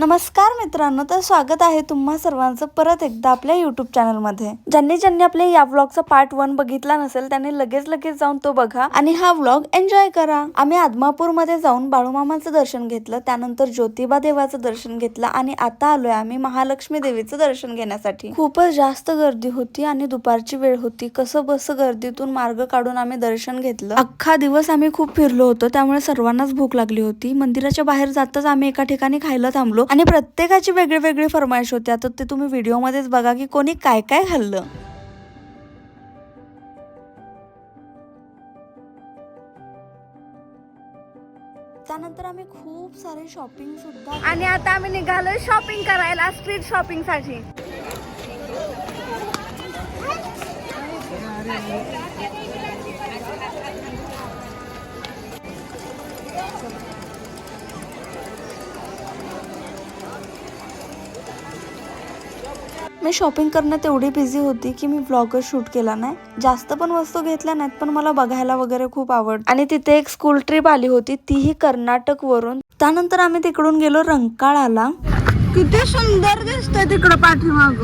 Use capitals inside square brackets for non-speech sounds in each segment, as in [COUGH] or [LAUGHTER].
नमस्कार मित्रांनो तर स्वागत आहे तुम्हा सर्वांचं परत एकदा आपल्या युट्यूब चॅनलमध्ये ज्यांनी ज्यांनी आपल्या या व्लॉगचा पार्ट वन बघितला नसेल त्यांनी लगेच लगेच जाऊन तो बघा आणि हा व्लॉग एन्जॉय करा. आम्ही आदमापूरमध्ये जाऊन बाळूमामाचं दर्शन घेतलं त्यानंतर ज्योतिबा देवाचं दर्शन घेतलं आणि आता आलोय आम्ही महालक्ष्मी देवीचं दर्शन घेण्यासाठी. खूपच जास्त गर्दी होती आणि दुपारची वेळ होती. कसं बस गर्दीतून मार्ग काढून आम्ही दर्शन घेतलं. अख्खा दिवस आम्ही खूप फिरलो होतो त्यामुळे सर्वांनाच भूक लागली होती. मंदिराच्या बाहेर जाताच आम्ही एका ठिकाणी खायला थांबलो. आणि प्रत्येकाची वेगळी वेगळी फरमाईश होती. आता ते तुम्ही व्हिडिओमध्येच बघा की कोणी काय काय खाल्लं. त्यानंतर आम्ही खूप सारे शॉपिंग सुद्धा आणि आता आम्ही निघालोय शॉपिंग करायला स्ट्रीट शॉपिंगसाठी. मी शॉपिंग करण्यात एवढी बिझी होती की मी व्लॉगच शूट केला नाही. जास्त पण वस्तू घेतल्या नाहीत पण मला बघायला वगैरे खूप आवड आणि तिथे एक स्कूल ट्रिप आली होती तीही कर्नाटक वरून. त्यानंतर आम्ही तिकडून गेलो रंकाळाला. किती सुंदर दिसतंय तिकडं पाठीमाग.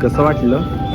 कसं वाटलं?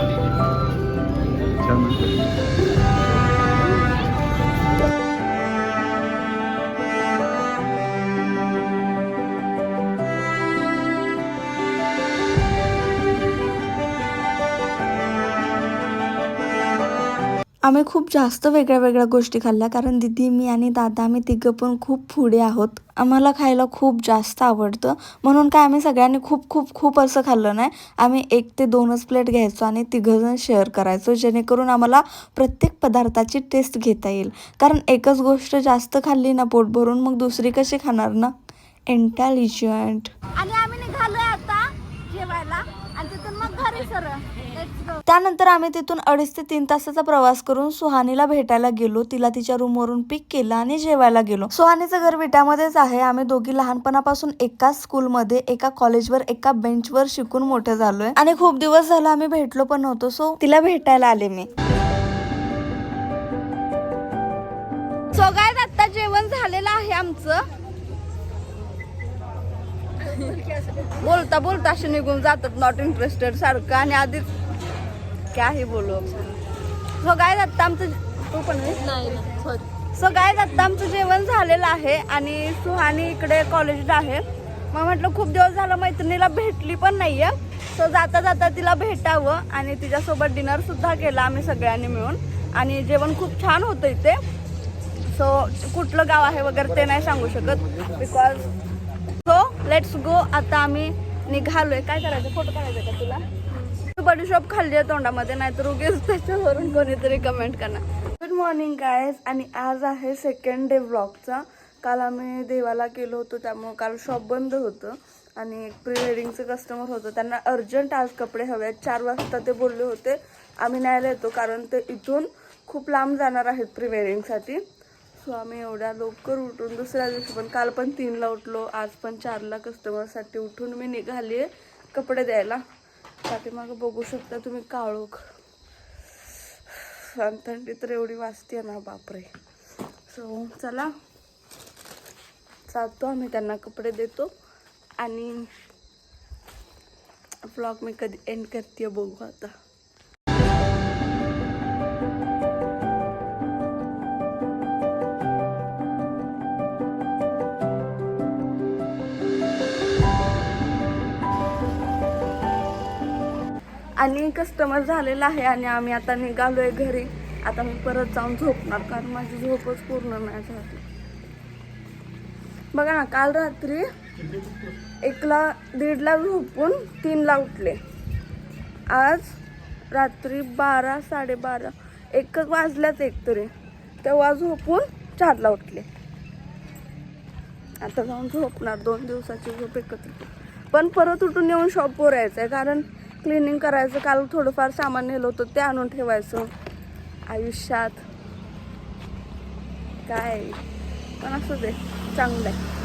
आम्ही खूप जास्त वेगळ्या वेगळ्या गोष्टी खाल्ल्या कारण दिदी मी आणि दादा आम्ही तिघं पण खूप पुढे आहोत. आम्हाला खायला खूप जास्त आवडतं. म्हणून काय आम्ही सगळ्यांनी खूप खूप खूप असं खाल्लं नाही. आम्ही एक ते दोनच प्लेट घ्यायचो आणि तिघंजण शेअर करायचो जेणेकरून आम्हाला प्रत्येक पदार्थाची टेस्ट घेता येईल. कारण एकच गोष्ट जास्त खाल्ली ना पोट भरून मग दुसरी कशी खाणार ना? इंटेलिजंट आणि आम्ही निघालोय जेवायला आणि तिथून मग घरी सर. त्यानंतर आम्ही तिथून अडीच ते तीन तासाचा प्रवास करून सुहानीला भेटायला गेलो. तिला तिच्या रूमवरून पिक केलं आणि जेवायला गेलो. सुहानीचं घर विट्यामध्येच आहे. आम्ही दोघी लहानपणापासून एकाच स्कूलमध्ये एका कॉलेजवर एका बेंचवर शिकून मोठे झालोय. आणि खूप दिवस झालं आम्ही भेटलो पण नव्हतो. सो तिला भेटायला आले मी. सो काय आता जेवण झालेलं आहे आमचं. बोलता बोलता असे निघून जातात नॉट इंटरेस्टेड सारखं. आणि आधीच काही बोलू? सो काय आता आमचं तू पण सो काय आता आमचं जेवण झालेलं आहे आणि सुहानी इकडे कॉलेजला आहे. मग म्हटलं खूप दिवस झालं मैत्रिणीला भेटली पण नाहीये. सो जाता जाता तिला भेटावं आणि तिच्यासोबत डिनर सुद्धा केला आम्ही सगळ्यांनी मिळून. आणि जेवण खूप छान होतं इथे. सो कुठलं गाव आहे वगैरे ते नाही सांगू शकत बिकॉज सो लेट्स गो आता आम्ही निघालोय. काय करायचं? फोटो काढायचा का तुला? बडी शॉप खाल्ली आहे तोंडामध्ये नाहीतर उगेच त्याच्यावरून कोणीतरी कमेंट करणार. गुड मॉर्निंग गायज आणि आज आहे सेकंड डे ब्लॉगचा काल आम्ही देवाला गेलो होतो त्यामुळं काल शॉप बंद होतं. आणि एक प्री वेडिंगचं कस्टमर होतं. त्यांना अर्जंट आज कपडे हवे आहेत चार वाजता ते बोलले होते आम्ही न्यायला येतो कारण ते इथून खूप लांब जाणार आहेत प्री वेडिंगसाठी सो आम्ही एवढ्या लवकर उठून दुसऱ्या दिवशी पण काल पण तीनला उठलो आज पण चारला कस्टमरसाठी उठून मी निघाली आहे कपडे द्यायला. पाठीमागं बघू शकता तुम्ही काळोख. आणि थंडी तर एवढी वाजते ना बापरे. सो चला. जातो आम्ही त्यांना कपडे देतो. आणि ब्लॉग मी कधी एंड करते बघू आता. आणि कस्टमर झालेला आहे आणि आम्ही आता निघालो आहे घरी. आता मी परत जाऊन झोपणार कारण माझी झोपच पूर्ण नाही झाली. बघा ना काल रात्री एकला दीडला झोपून तीनला उठले. आज रात्री बारा साडेबारा एकच वाजल्याच एक तरी. तेव्हा झोपून चारला उठले. आता जाऊन झोपणार दोन दिवसाची झोप एकत्र पण परत उठून येऊन शॉपवर यायचं आहे कारण क्लिनिंग करायचं. काल थोडंफार सामान नेलं होतं ते आणून ठेवायचं आयुष्यात. काय? पण असू दे चांगलं आहे.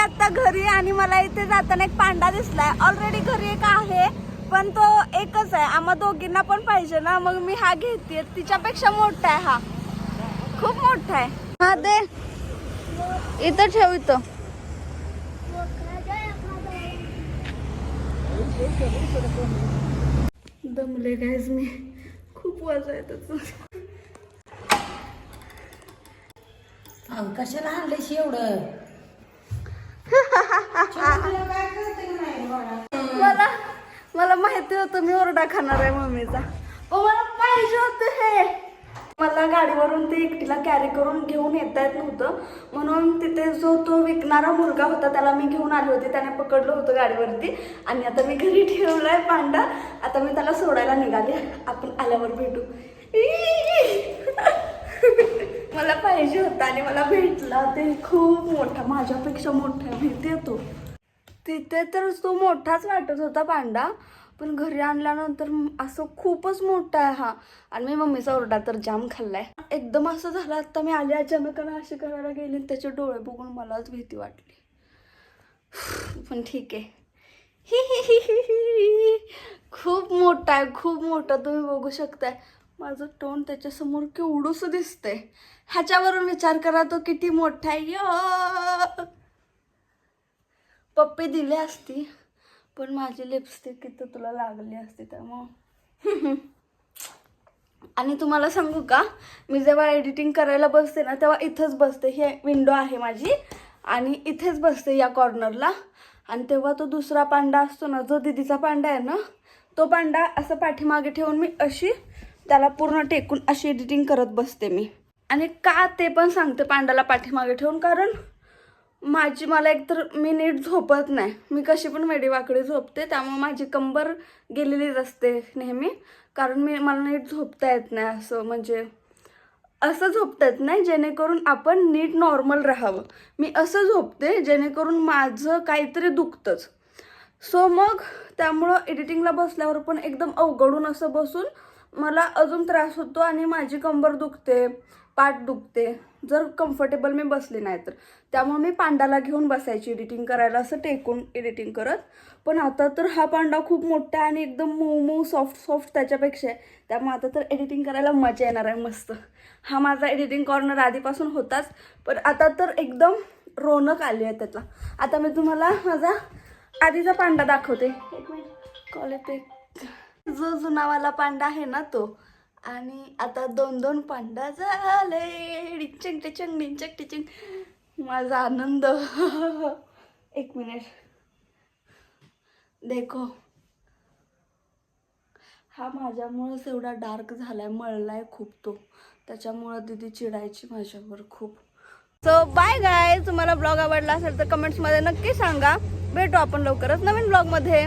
आता घरी आणि मला इथे जाताना एक पांडा दिसलाय. ऑलरेडी घरी एक आहे पण तो एकच आहे. आम्हा दोघींना पण पाहिजे ना मग मी हा घेते. तिच्यापेक्षा मोठा आहे हा. खूप मोठा आहे. हा दे. इथं ठेव इथं. दमले गायज मी. खूप वजन आहे त्याचं. कशाला आणलंयस एवढं? मला मला माहिती होतं मी ओरडा खाणार आहे मम्मीचा. ओ मला पाहिजे होतं हे. मला गाडीवरून ते एकटीला कॅरी करून घेऊन येता येत नव्हतं. म्हणून तिथे जो तो विकणारा मुलगा होता त्याला मी घेऊन आली होती. त्याने पकडलं होतं गाडीवरती. आणि आता मी घरी ठेवलाय पांडा आता मी त्याला सोडायला निघाले. आपण आल्यावर भेटू. मला पाहिजे होता आणि मला भेटला. ते खूप मोठा माझ्यापेक्षा मोठा आहे तो? तिथे तर तो मोठाच वाटत होता पांडा पण घरी आणल्यानंतर असं खूपच मोठा आहे हा. आणि मी मम्मीचा ओरडा तर जाम खाल्लाय. एकदम असं झालं आता मी आले अचानक अशी करायला गेली आणि त्याचे डोळे बघून मलाच भीती वाटली. पण ठीक आहे. [LAUGHS] खूप मोठा आहे खूप मोठा तुम्ही बघू शकताय. माझं तोंड त्याच्यासमोर केवढूस दिसतंय. ह्याच्यावरून विचार करा तो किती मोठा आहे. यो! पप्पी दिली असती पण माझी लिपस्टिक इथं तुला लागली असती त्यामुळं आणि तुम्हाला सांगू का मी जेव्हा एडिटिंग करायला बसते ना तेव्हा इथंच बसते. ही विंडो आहे माझी आणि इथेच बसते या कॉर्नरला आणि तेव्हा तो दुसरा पांडा असतो ना जो दिदीचा पांडा आहे ना तो पांडा असं पाठीमागे ठेवून मी अशी त्याला पूर्ण टेकून अशी एडिटिंग करत बसते मी. आणि का ते पण सांगते पांडाला पाठीमागे ठेवून कारण माझी मला एकतर मी नीट झोपत नाही. मी कशी पण वेडीवाकडे झोपते त्यामुळे माझी कंबर गेलेलीच असते नेहमी. कारण मी मला नीट झोपता येत नाही असं म्हणजे असं झोपता येत नाही जेणेकरून आपण नीट नॉर्मल राहावं. मी असं झोपते जेणेकरून माझं काहीतरी दुखतंच. सो मग त्यामुळं एडिटिंगला बसल्यावर पण एकदम अवघडून असं बसून मला अजून त्रास होतो आणि माझी कंबर दुखते पाठ दुखते. जर कम्फर्टेबल मी बसले नाही तर. त्यामुळे मी पांडाला घेऊन बसायची एडिटिंग करायला असं टेकून एडिटिंग करत. पण आता तर हा पांडा खूप मोठा आहे आणि एकदम मऊ मऊ सॉफ्ट सॉफ्ट त्याच्यापेक्षा आहे. त्यामुळे आता तर एडिटिंग करायला मजा येणार आहे मस्त. हा माझा एडिटिंग कॉर्नर आधीपासून होताच. पण आता तर एकदम रोनक आली आहे त्याला. आता मी तुम्हाला माझा आधीचा पांडा दाखवते. एक मिनिट. कॉल येते जो जुनावाला पांडा आहे ना तो. आणि आता दोन दोन पांडा झाले. डिचंग टिचंग डिचंग टिचंग माझा आनंद. एक मिनिट. देखो. हा माझ्यामुळंच एवढा डार्क झालाय मळलाय खूप तो. त्याच्यामुळं दीदी चिडायची माझ्यावर खूप. सो बाय गाय तुम्हाला ब्लॉग आवडला असेल तर कमेंट्समध्ये नक्की सांगा. भेटू आपण लवकरच नवीन ब्लॉगमध्ये